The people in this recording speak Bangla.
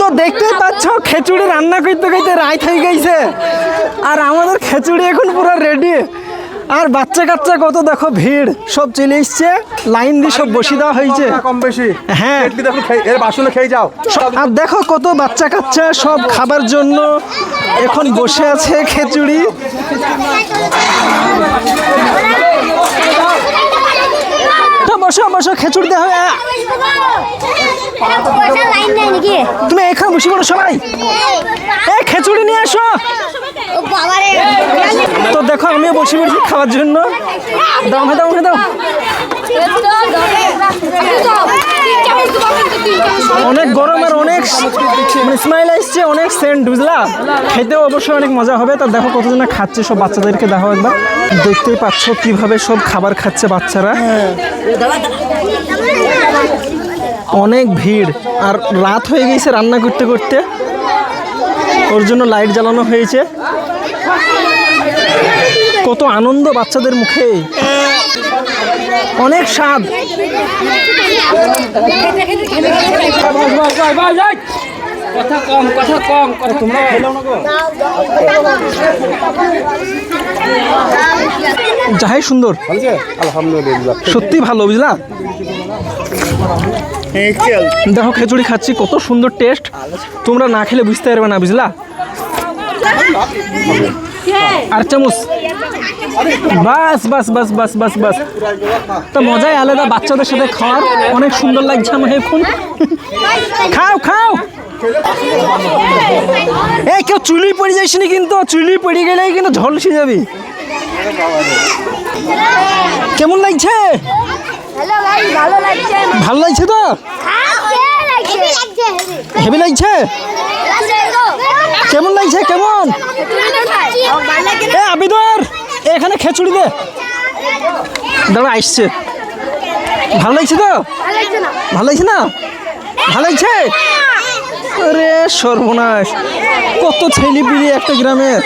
তো দেখতেই পাচ্ছ খিচুড়ি রান্না করতে করতে রাইত হয়ে গেছে। আর আমাদের খিচুড়ি এখন পুরো রেডি আর বাচ্চা কাচ্চা কত দেখো ভিড় সব চলে এসছে লাইন দিয়ে সব বসিয়ে দেওয়া হয়েছে। কম বেশি হ্যাঁ। বাসনে খেয়ে যাও। আর দেখো কত বাচ্চা কাচ্চা সব খাবার জন্য এখন বসে আছে খিচুড়ি তো বসো বসো খিচুড়ি দেওয়া তুমি এখানে বসে পড়ো সবাই। এ খিচুড়ি নিয়ে আসো। তো দেখো, আমিও বসে পড়ছি খাওয়ার জন্য। দাও আমায় দাও আমায় দাও। অনেক গরম মানে স্মাইল আসছে, অনেক সেন্ট বুঝলা? খেতেও অবশ্যই অনেক মজা হবে। তা দেখো কতজনে খাচ্ছে সব বাচ্চাদেরকে, দেখো একবার। দেখতেই পাচ্ছ কীভাবে সব খাবার খাচ্ছে বাচ্চারা। অনেক ভিড়। আর রাত হয়ে গেছে রান্না করতে করতে। ওর জন্য লাইট জ্বালানো হয়েছে। কত আনন্দ বাচ্চাদের মুখে। অনেক স্বাদ। কথা কম কথা কম কথা তোমরা যাহাই সুন্দর। আলহামদুলিল্লাহ। সত্যি ভালো বুঝলা? দেখো খিচুড়ি খাচ্ছি কত সুন্দর টেস্ট তোমরা না খেলে বুঝতে পারবে না বুঝলা? আর চামচ। বাস বাস বাস বাস বাস বাস। তো মজাই আলাদা বাচ্চাদের সাথে খাওয়ার। অনেক সুন্দর লাগছে আমার এখন। খাও খাও। এই কেউ চুলি পড়ে যাইস নি কিন্তু? চুলি পড়ে গেলেই কিন্তু ঝলসে যাবি। কেমন লাগছে? হ্যালো ভালো লাগছে? তো? হেভি লাগছে? কেমন লাগছে? কেমন? এ এখানে খেচুড়ি দে। দাঁড়া আসছে। ভালো লাগছে তো? ভালো লাগছে না? ভালো লাগছে? আরে, সর্বনাশ। কত ছেলে পিড়ি একটা গ্রামের